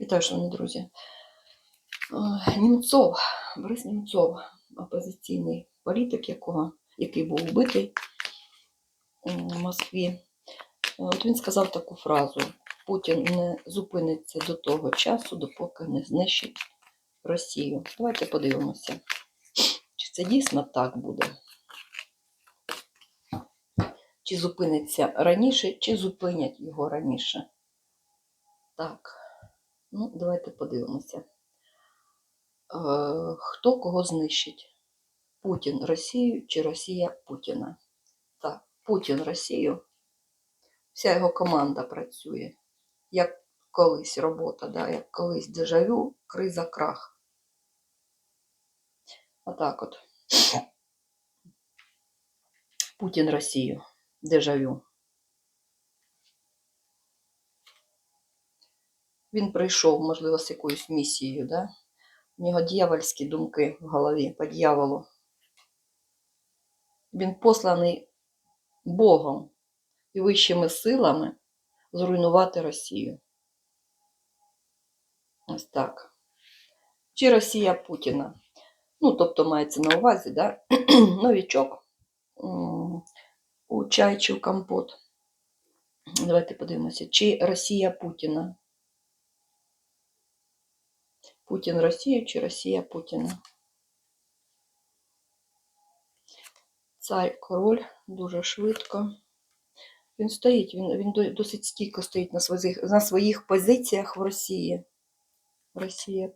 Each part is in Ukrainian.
Вітаю, шановні друзі. Е, Німцов, Борис Німцов, опозиційний політик, якого, який був вбитий м, в Москві. Е, От він сказав таку фразу: Путін не зупиниться до того часу, допоки не знищить Росію. Давайте подивимося, чи це дійсно так буде. Чи зупиниться раніше, чи зупинять його раніше. Так, ну, давайте подивимося. Е, хто кого знищить? Путін Росію чи Росія Путіна? Так, Путін Росію. Вся його команда працює. Як колись робота, да? як колись дежавю, криза, крах. Отак от. Путін Росію. Дежавю. Він прийшов, можливо, з якоюсь місією, да? У нього дьявольські думки в голові по дьяволу. Він посланий Богом і вищими силами зруйнувати Росію. Ось так. Чи Росія Путіна? Ну, тобто мається на увазі, да? новічок у чай чи в компот. Давайте подивимося, чи Росія Путіна? Путін Росію чи Росія Путіна? Цар король дуже швидко. Він стоїть, він, він досить стійко стоїть на своїх, на своїх позиціях в Росії. Росія.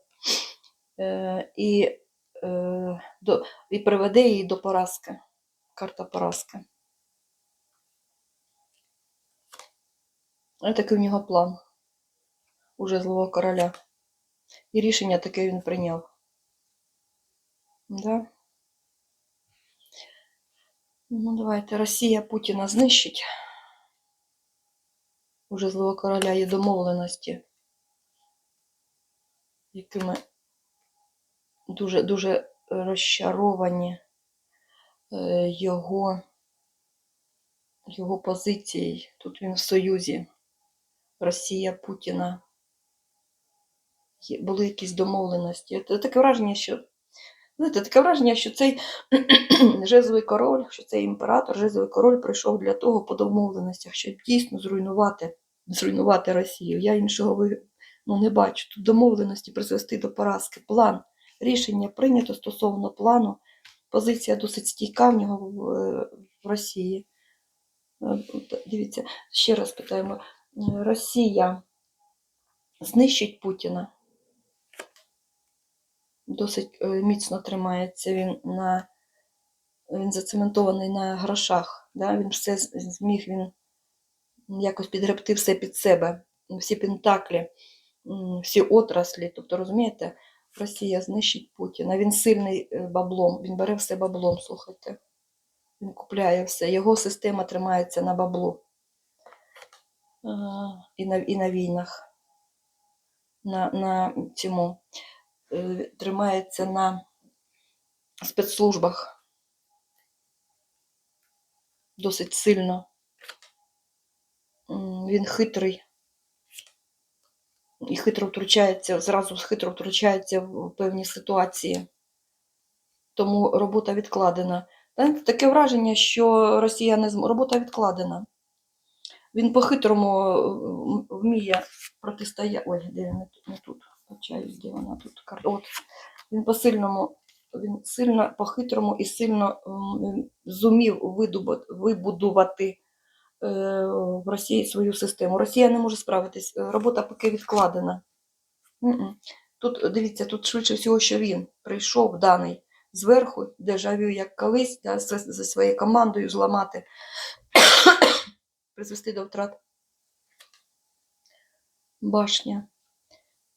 Е, і, е, до, і приведе її до поразки. Карта поразки. Ось такий у нього план. Уже злого короля. І рішення таке він прийняв. Да? Ну, давайте. Росія Путіна знищить. Уже злого короля є домовленості, якими дуже, дуже розчаровані е, його, його позицією. Тут він в союзі. Росія Путіна. Були якісь домовленості. Це таке враження, що знаєте, таке враження, що цей жезловий король, що цей імператор, жезловий король прийшов для того по домовленостях, щоб дійсно зруйнувати, зруйнувати Росію. Я іншого ну, не бачу. Тут домовленості призвести до поразки. План, рішення прийнято стосовно плану. Позиція досить стійка в нього в, е, Росії. Е, Дивіться, ще раз питаємо. Е, Росія знищить Путіна. Досить е, міцно тримається він на він зацементований на грошах. Да? Він все зміг він якось підгребти все під себе, всі пентаклі, всі отраслі. Тобто, розумієте, Росія знищить Путіна. Він сильний е, баблом, він бере все баблом, слухайте. Він купляє все. Його система тримається на баблу. Е, І на, і на війнах. На, на цьому тримається на спецслужбах досить сильно. Він хитрий. І хитро втручається, зразу хитро втручається в певні ситуації. Тому робота відкладена. Таке враження, що Росія не зм... робота відкладена. Він по-хитрому вміє протистояти. Ой, де тут- не тут. Почаюсь, де вона тут. От. Він по-сильному, він сильно по-хитрому і сильно зумів вибудувати е, в Росії свою систему. Росія не може справитись, е, робота поки відкладена. Тут, дивіться, тут швидше всього, що він прийшов даний зверху, дежавю, як колись, да, зі своєю командою зламати, призвести до втрат. Башня.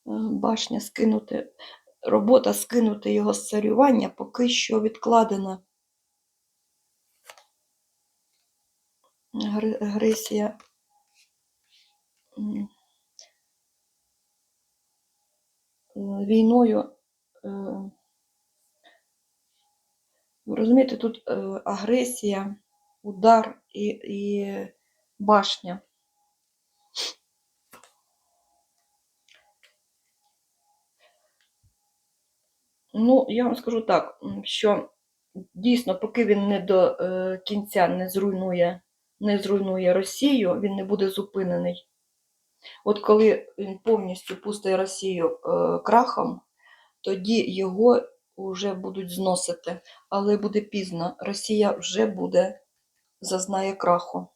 Е, Башня скинути. Робота скинути його з царювання поки що відкладена. Агр- Агресія. е, Війною. е, розумієте, тут агресія, удар і, і башня. Ну, я вам скажу так, що дійсно, поки він не до е, кінця не зруйнує, не зруйнує Росію, він не буде зупинений. От коли він повністю пустить Росію е, крахом, тоді його вже будуть зносити. Але буде пізно. Росія вже буде зазнає краху.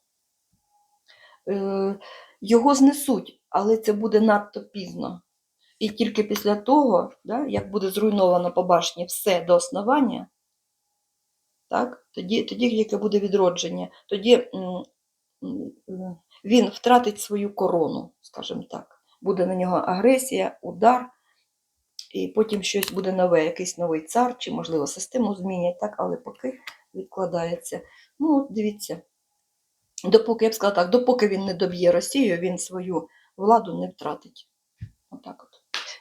Е, його знесуть, але це буде надто пізно. І тільки після того, да, як буде зруйновано по башні все до основання, так, тоді, тоді яке буде відродження, тоді він втратить свою корону, скажімо так. Буде на нього агресія, удар, і потім щось буде нове, якийсь новий цар, чи, можливо, систему змінять, так, але поки відкладається. Ну, от дивіться. Допоки, я б сказала так, допоки він не доб'є Росію, він свою владу не втратить. Отак от.